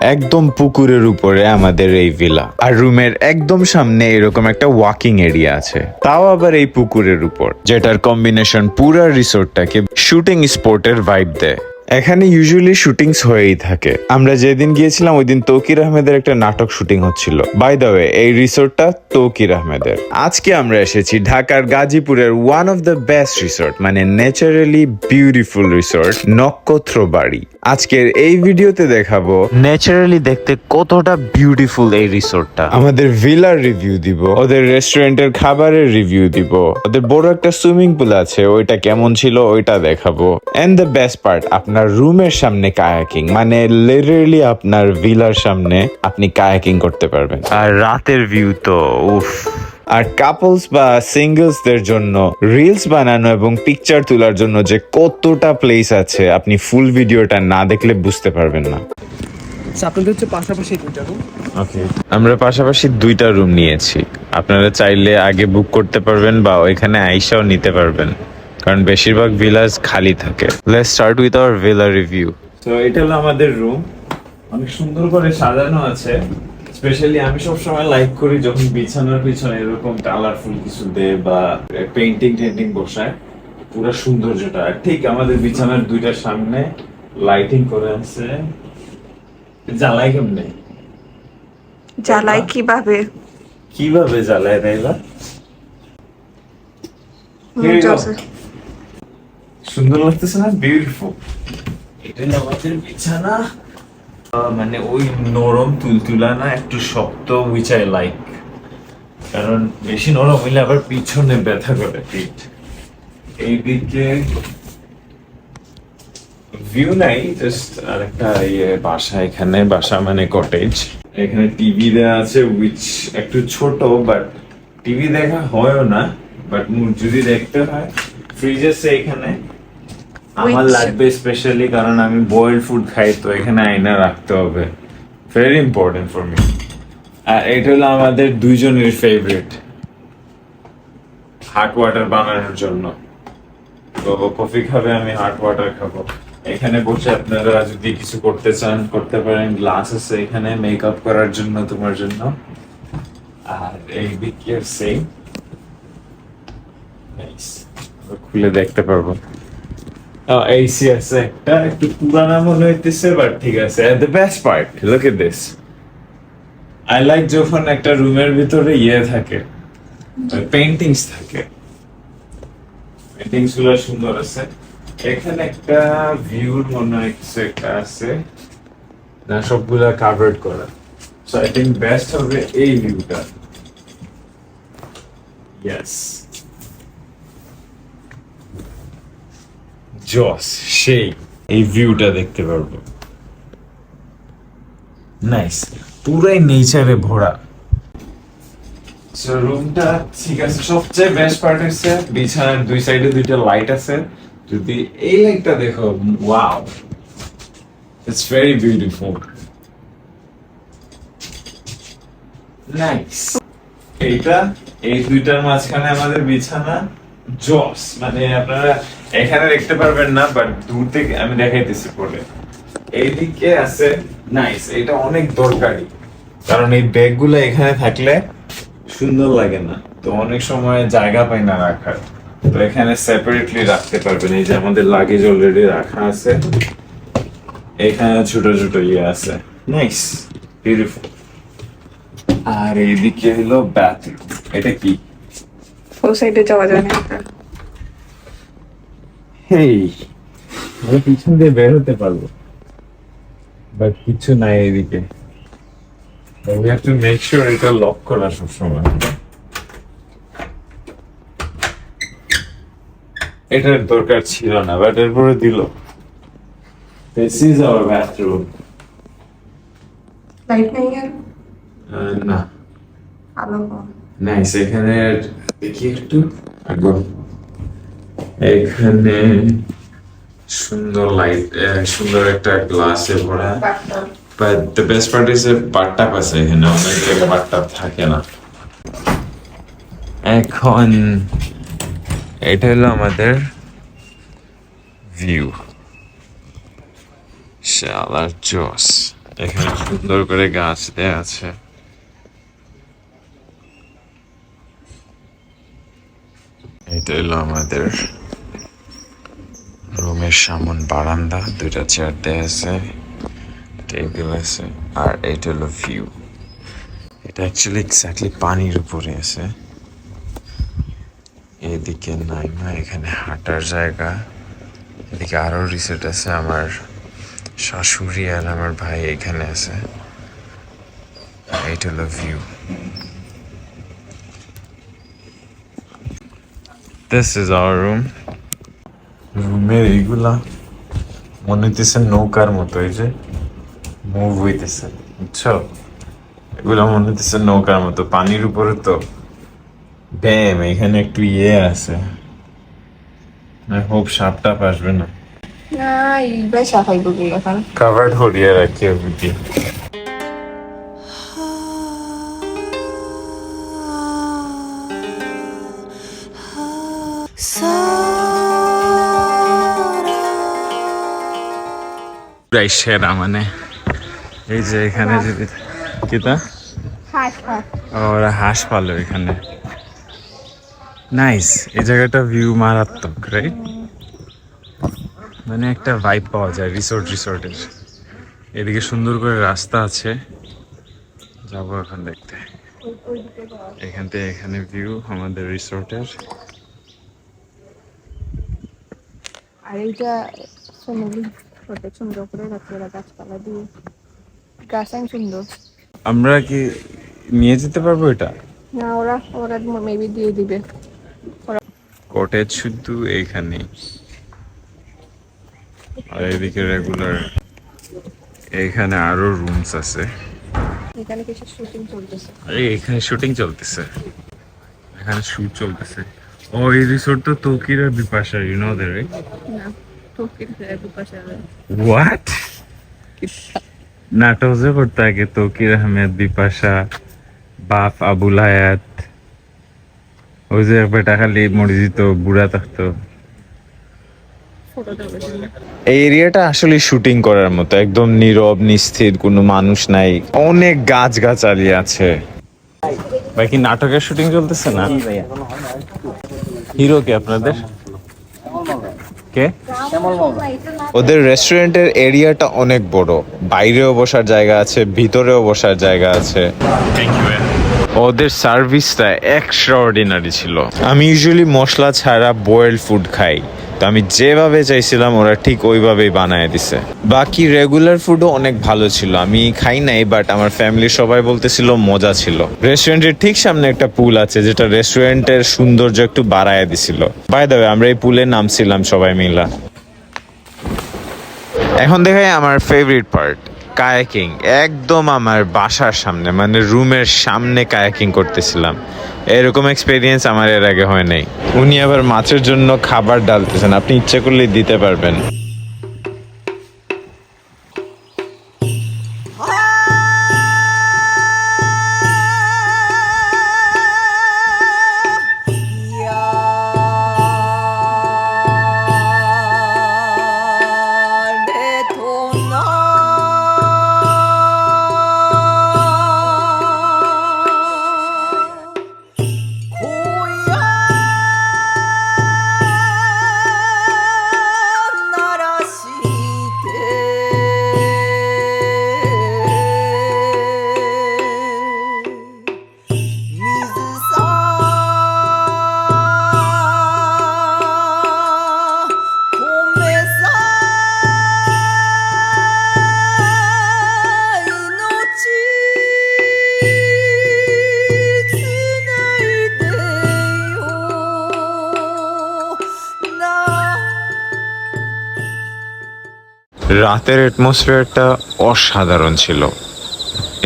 একদম পুকুরের উপরে আমাদের এই ভিলা আর রুমের একদম সামনে এরকম একটা ওয়াকিং এরিয়া আছে। তাও আবার এই পুকুরের উপর, যেটার কম্বিনেশন পুরা রিসোর্টটাকে শুটিং স্পোর্টের ভাইব দেয়। এখানে ইউজুয়ালি শুটিংস হয়েই থাকে। আমরা যেদিন গিয়েছিলাম, ওই দিন তৌকির আহমেদের একটা নাটক শুটিং হচ্ছিল। বাই দ্য ওয়ে এই রিসোর্টটা তৌকির আহমেদের। আজকে আমরা এসেছি ঢাকার গাজীপুরের one of the best resort মানে naturally beautiful resort Nakshatra Bari আজকের এই ভিডিওতে দেখাবো ন্যাচারালি দেখতে কতটা বিউটিফুল এই রিসোর্টটা আমাদের ভিলার রিভিউ দিব, ওদের রেস্টুরেন্টের খাবারের রিভিউ দিব, ওদের বড় একটা সুইমিং পুল আছে, ওইটা কেমন ছিল ওইটা দেখাবো। এন্ড দ্য বেস্ট পার্ট আপনার রুমের সামনে কায়াকিং মানে লিটারালি আপনার ভিলার সামনে আপনি কায়াকিং করতে পারবেন। আর রাতের ভিউ তো উফ। আর কাপলস বা সিঙ্গলসদের জন্য রিলস বানানো এবং পিকচার তোলার জন্য যে কতটা প্লেস আছে আপনি ফুল ভিডিওটা না দেখলে বুঝতে পারবেন না। আচ্ছা, আপনাদের হচ্ছে পাশাপাশি দুইটা রুম ওকে আমরা পাশাপাশি দুইটা রুম নিয়েছি। আপনারা চাইলে আগে বুক করতে পারবেন বা ওইখানে আইসাও নিতে পারবেন। কারণ বেশিরভাগ ভিলাজ খালি থাকে। Let's start with our villa review তো এটা হলো আমাদের রুম অনেক সুন্দর করে সাজানো আছে। স্পেশালি আমি সব সময় লাইক করি যখন বিছানার পিছনে এরকম কালারফুল কিছু দেয় বা পেইন্টিং টেন্টিং বসায়। পুরো সৌন্দর্যটা। আর ঠিক আমাদের বিছানার দুইটার সামনে লাইটিং করে আছে। জ্বালাই কেমনে? জ্বালাই কীভাবে? কীভাবে জ্বালায় তাইলা সুন্দর লাগতেছে না? বিউটিফুল এটা আমাদের বিছানা। মানে ওই নরম তুলতুলা না একটু শক্ত উইচ আই লাইক কারণ বেশি নরম হইলে আবার পিছনে ব্যথা করে পিঠ এইদিকে ভিউ নাই জাস্ট আরেকটা ইয়ে বাসা এখানে বাসা মানে কটেজ এখানে টিভি দেওয়া আছে উইচ একটু ছোট বাট টিভি দেখা হয়ও না বাট যদি দেখতে হয় ফ্রিজ আছে এখানে। আমার লাগবে স্পেশালি কারণ আমি বয়েলড ফুড খাই তো এখানে আয়না রাখতে হবে। ভেরি ইম্পর্টেন্ট ফর মি আর এটা হলো আমাদের দুইজনের ফেভারিট হাট ওয়াটার বানানোর জন্য। তো কফি খাবে আমি হাট ওয়াটার খাব। এখানে বসে আপনারা যদি কিছু করতে চান করতে পারেন। গ্লাস আছে এখানে মেকআপ করার জন্য তোমার জন্য। আর এই দিকের সেম খুলে দেখতে পারব। এসি আছে একটা একটু পুরানা মনে হইতেছে বাট ঠিক আছে। The best part look at this I like যখন একটা রুমের ভিতরে ইয়ে থাকে পেন্টিংস থাকে। পেন্টিংসগুলো সুন্দর আছে। এখানে একটা ভিউর মনে হয় কিছু একটা আছে। না সবগুলা কাভার্ড করা। সো আই থিঙ্ক বেস্ট হবে এই ভিউটা ইয়েস জস, সেই, এই ভিউটা দেখতে পারব। নাইস পুরাই নেচারে ভরা। রুমটা ঠিক আছে, সবচেয়ে বেস্ট পার্ট হচ্ছে, বিছানার দুই সাইডে দুইটা লাইট আছে। যদি এই লাইটটা দেখো wow it's very beautiful nice এইটা, এই দুইটার মাঝখানে আমাদের বিছানা, জস। মানে আপনারা এখানে দেখতে পারবেন না বাট দূর থেকে আমি দেখাইতেছি পরে। এইদিকে আছে নাইস এটা অনেক দরকারি। কারণ এই ব্যাগগুলো এখানে থাকলে সুন্দর লাগে না। তো অনেক সময় জায়গা পাই না রাখার। তো এখানে সেপারেটলি রাখতে পারবেন। এই যে আমাদের লাগেজ অলরেডি রাখা আছে। এখানে ছোট ছোট ইয়ে আছে। নাইস বিউটিফুল আর এইদিকে হলো বাথরুম এটা কি? ও সাইডে যাওয়া যায় না আমি পিছন দিয়ে বের হতে পারব। বাট কিছু নাই এদিকে। We have to make sure এটা লক করা সবসময়। এটার দরকার ছিল না বাট এরপরে দিল। This is our bathroom light নেই আর? না। আলো কম। নাইস এখানে দেখি একটু। আগো এখানে সুন্দর লাইট সুন্দর একটা গ্লাসে ভরা। But the best part is bathtub আছে এখানে অনেক থাকে না। এখন এটা হলো আমাদের ভিউ শালার জস এখানে সুন্দর করে গাছ দেয়া আছে। এটা হলো আমাদের সামন বারান্দা, দুইটা চেয়ার দেয়া আছে টেবিল আছে, আর এটা হলো ভিউ এটা অ্যাকচুয়ালি এক্স্যাক্টলি পানির উপরে আছে। এদিকে নাইমা, এখানে হাঁটার জায়গা। এদিকে আরও রিসোর্ট আছে আমার শাশুড়ি আর আমার ভাই এখানে আছে। এটা হলো view this is our room রুমের এইগুলা মনে হইতেছে নৌকার মতো এই যে মুভ হইতেছে বুঝছ? এগুলা মনে হইতেছে নৌকার মতো পানির উপরে তো ড্যাম এখানে একটু ইয়ে আছে। আই হোপ সাপ টাপ আসবে না। না এইবার সাফাই বুকি এখন। কাভার্ড হরিয়ে রাখি ওদিকে পুরাই সেরা মানে। এই যে এখানে যদি কিতা ওরা হাঁস পালো এখানে নাইস এই জায়গাটা ভিউ মারাত্মক রাইট মানে একটা ভাইব পাওয়া যায় রিসোর্ট রিসোর্টের এদিকে সুন্দর করে রাস্তা আছে। যাব এখন দেখতে। এখান থেকে এখানে ভিউ আমাদের রিসোর্টের আর এইটা ফটো সুন্দর করে গাছপালা দিয়ে গাছ আইন সুন্দর। আমরা কি নিয়ে যেতে পারব এটা? না ওরা ওরা মেবি দিয়ে দিবে। কটেজ শুধু এইখানে আর এদিকে রেগুলার এইখানে আরও রুমস আছে। এখানে কিছু শুটিং চলতেছে। আরে এখানে শুটিং চলতেছে। এখানে শুট চলতেছে। ও এই রিসোর্ট তো তোকিরা Bipasha you know that right না। হোয়াট নাটক যে করতে আগে তৌকির আহমেদ বিপাশা বাপ আবুল হায়াত। ওই যে বেটা খালি মরে যেত বুড়া থাকতো এই এরিয়াটা আসলে শুটিং করার মতো একদম নীরব নিস্থির কোনো মানুষ নাই অনেক গাছ গাছালি আছে। ভাই কি নাটকের শুটিং চলতেছে না? হিরো কে আপনাদের? কে? ওদের রেস্টুরেন্টের এরিয়াটা অনেক বড়। বাইরেও বসার জায়গা আছে ভিতরেও বসার জায়গা আছে। ওদের সার্ভিসটা এক্সট্রা অর্ডিনারি ছিল। আমি ইউজুয়ালি মশলা ছাড়া বয়েল ফুড খাই। তো আমি যেভাবে চাইছিলাম, ওরা ঠিক ওইভাবেই বানায় দিছে। বাকি রেগুলার ফুডও অনেক ভালো ছিল। আমি খাই নাই বাট আমার ফ্যামিলির সবাই বলতেছিল, মজা ছিল। রেস্টুরেন্টের ঠিক সামনে একটা পুল আছে, যেটা রেস্টুরেন্টের সৌন্দর্য একটু বাড়ায় দিছিল। বাই দ্য আমরা এই পুলে নামছিলাম সবাই মিলা। এখন দেখাই আমার ফেভারিট পার্ট কায়াকিং, একদম আমার বাসার সামনে মানে রুমের সামনে কায়াকিং করতেছিলাম। এরকম এক্সপিরিয়েন্স আমার এর আগে হয় নাই। উনি আবার মাছের জন্য খাবার ডালতেছেন, আপনি ইচ্ছে করলেই দিতে পারবেন। রাতের অ্যাটমসফিয়ারটা অসাধারণ ছিল।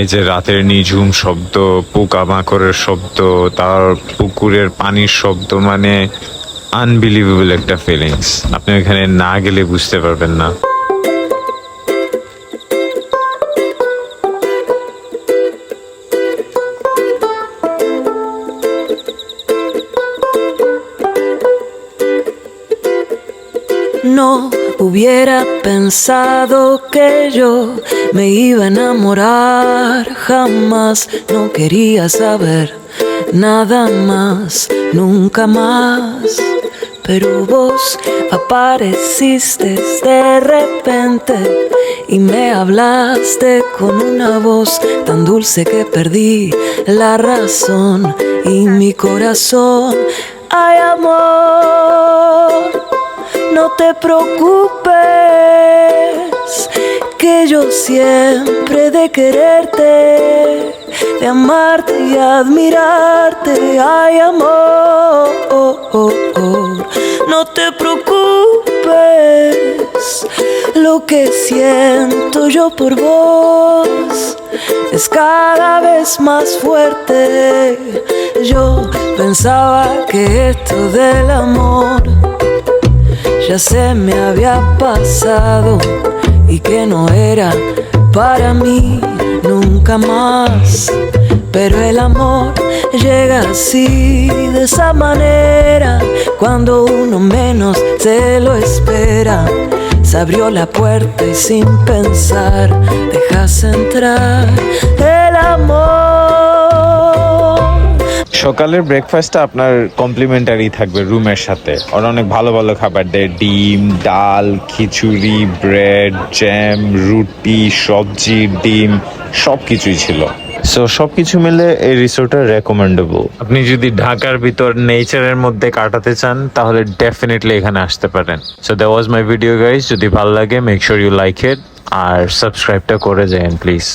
এই যে রাতের নিঝুম শব্দ, পোকামাকড়ের শব্দ, তার পুকুরের পানির শব্দ মানে আনবিলিভেবল একটা ফিলিংস আপনি ওখানে না গেলে বুঝতে পারবেন না। Hubiera pensado que yo me iba a enamorar, jamás no quería saber nada más, nunca más. Pero vos apareciste de repente y me hablaste con una voz tan dulce que perdí la razón y mi corazón. Ay amor, no te preocupes, que yo siempre de quererte, de amarte y admirarte. Ay amor, no te preocupes, lo que siento yo por vos es cada vez más fuerte. Yo pensaba que esto del amor ya se me había pasado y que no era para mí nunca más. Pero el amor llega así, de esa manera, cuando uno menos se lo espera. Se abrió la puerta y sin pensar dejas entrar el amor. সকালের ব্রেকফাস্টটা আপনার complimentary থাকবে রুমের সাথে। ওরা অনেক ভালো ভালো খাবার দেয়। ডিম, ডাল, খিচুড়ি ব্রেড জ্যাম রুটি, সবজি, ডিম সব কিছুই ছিল। সো সবকিছু মিলে এই রিসোর্টটা রেকমেন্ডেবল আপনি যদি ঢাকার ভিতর নেচারের মধ্যে কাটাতে চান, তাহলে ডেফিনেটলি এখানে আসতে পারেন। So that was my video guys যদি ভালো লাগে make sure you like it আর সাবস্ক্রাইবটা করে যান প্লিজ